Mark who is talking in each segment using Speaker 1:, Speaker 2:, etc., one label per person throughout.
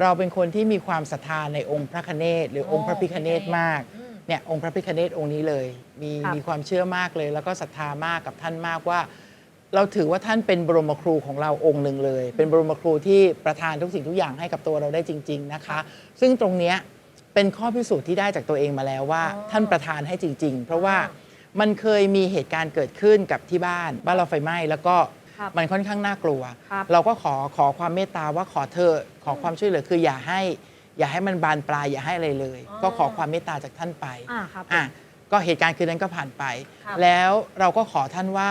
Speaker 1: เราเป็นคนที่มีความศรัทธาในองค์พระคเนศหรือองค์พระพิคเนศมาก
Speaker 2: อืม
Speaker 1: เนี่ยองค์พระพิคเนศองค์นี้เลย มี
Speaker 2: ครับ
Speaker 1: มีความเชื่อมากเลย แล้วก็ศรัทธามากกับท่านมากว่า เราถือว่าท่านเป็นบรมครูของเราองค์หนึ่งเลย เป็นบรมครูที่ประทานทุกสิ่งทุกอย่างให้กับตัวเราได้จริง ๆนะคะ ซึ่งตรงเนี้ยเป็นข้อพิสูจน์ที่ได้จากตัวเองมาแล้วว่า
Speaker 2: อ๋อ
Speaker 1: ท่านประทานให้จริง ๆ เพราะว่า
Speaker 2: อ่
Speaker 1: มันเคยมีเหตุการณ์เกิดขึ้นกับที่บ้านบ้านเราไฟไหม้แล้วก็
Speaker 2: ครับ
Speaker 1: มันค่อนข้างน่ากลัว
Speaker 2: ครับ
Speaker 1: เราก็ขอขอความเมตตาว่าขอเธอะขอความช่วยเหลือคืออย่าให้ อย่าให้มันบานปลายอย่าให้อะไรเลย
Speaker 2: อ๋อ
Speaker 1: ก็ขอความเมตตาจากท่านไป
Speaker 2: อ่าครับ
Speaker 1: อะก็เหตุการณ์คืนนั้นก็ผ่านไป
Speaker 2: ครับ
Speaker 1: แล้วเราก็ขอท่านว่า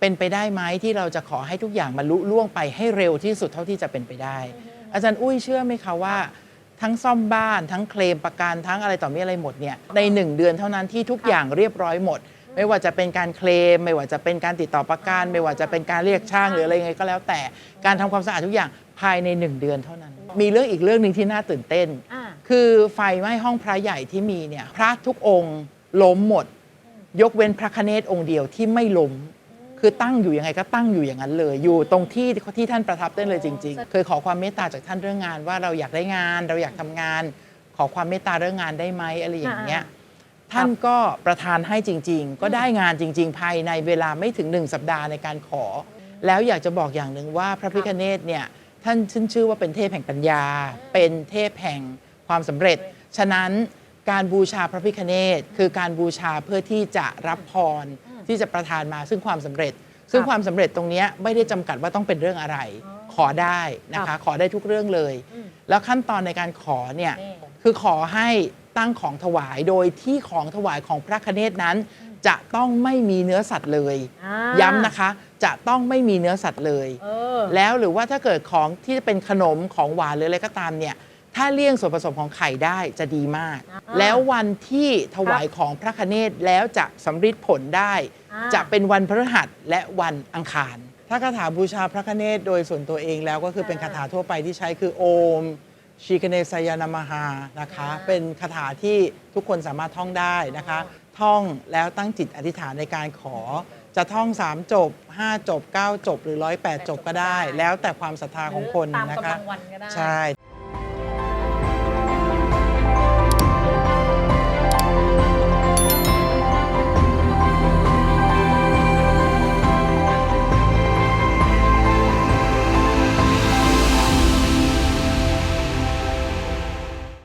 Speaker 1: เป็นไปได้ไหมที่เราจะขอให้ทุกอย่างมันลุล่วงไปให้เร็วที่สุดเท่าที่จะเป็นไปได้ อาจารย์อุ้ยเชื่อไหมคะว่า ทั้งซ่อมบ้านทั้งเคลมประกันทั้งอะไรต่อมีอะไรหมดเนี่ยในหนึ่งเดือนเท่านั้นที่ทุกอย่างเรียบร้อยหมด ไม่ว่าจะเป็นการเคลม ไม่ว่าจะเป็นการติดต่อประกัน ไม่ว่าจะเป็นการเรียกช่างหรืออะไรยังไงก็แล้วแต่การทำความสะอาดทุกอย่างภายในหนึ่งเดือนเท่านั้น มีเรื่องอีกเรื่องหนึ่งที่น่าตื่นเต้น
Speaker 2: อ่า
Speaker 1: คือไฟไหม้ห้องพระใหญ่ที่มีเนี่ยพระทุกองค์ล้มหมด ยกเว้นพระคเนศองค์เดียวที่ไม่ล้มคือตั้งอยู่ยังไงก็ตั้งอยู่อย่างนั้นเลย อยู่ตรงที่ที่ท่านประทับได้เลยจริง ๆ เคยขอความเมตตาจากท่านเรื่องงานว่าเราอยากได้งาน เราอยากทำงาน ขอความเมตตาเรื่องงานได้ไหมอะไรอย่างเงี้ย ท่านก็ประทานให้จริง ๆ ก็ได้งานจริง ๆ ภายในเวลาไม่ถึงหนึ่งสัปดาห์ในการขอ แล้วอยากจะบอกอย่างหนึ่งว่าพระพิคเนตเนี่ยท่านชื่นชื่อว่าเป็นเทพแห่งปัญญา เป็นเทพแห่งความสำเร็จ ฉะนั้นการบูชาพระพิคเนตคือการบูชาเพื่อที่จะรับพรที่จะประทานมาซึ่งความสำเร็จ ซึ่งความสำเร็จตรงเนี้ยไม่ได้จำกัดว่าต้องเป็นเรื่องอะไร ขอได้นะ
Speaker 2: ครั
Speaker 1: คะ
Speaker 2: บ
Speaker 1: ขอได้ทุกเรื่องเลย
Speaker 2: อืม
Speaker 1: แล้วขั้นตอนในการขอเนี่ย
Speaker 2: นี่
Speaker 1: คือขอให้ ตั้งของถวายโดยที่ของถวายของพระคเนศนั้น จะต้องไม่มีเนื้อสัตว์เลย
Speaker 2: อ่า
Speaker 1: ย้ำนะคะ จะต้องไม่มีเนื้อสัตว์เลย
Speaker 2: เออ
Speaker 1: แล้วหรือว่าถ้าเกิดของที่เป็นขนมของหวานหรืออะไรก็ตามเนี่ยถ้าเลี่ยงส่วนผสมของไข่ได้จะดีมาก
Speaker 2: อ่า
Speaker 1: แล้ววันที่ถวายของพระคเนศแล้วจะสำฤทธิ์ผลได้
Speaker 2: อ่า
Speaker 1: จะเป็นวันพฤหัสและวันอังคาร ถ้าคาถาบูชาพระคเนศโดยส่วนตัวเองแล้วก็คือเป็นคาถาทั่วไปที่ใช้คือโอม ชีคเนสยานามหานะคะ เป็นคาถาที่ทุกคนสามารถท่องได้นะคะ ท่องแล้วตั้งจิตอธิษฐานในการขอ จะท่อง 3 จบ 5 จบ 9 จบ หรือ 108 จบก็ได้ แล้วแต่ความศรัทธาของคน
Speaker 2: หรือตาม
Speaker 1: นะคะ
Speaker 2: กำลังวันก็ได้
Speaker 1: ใช่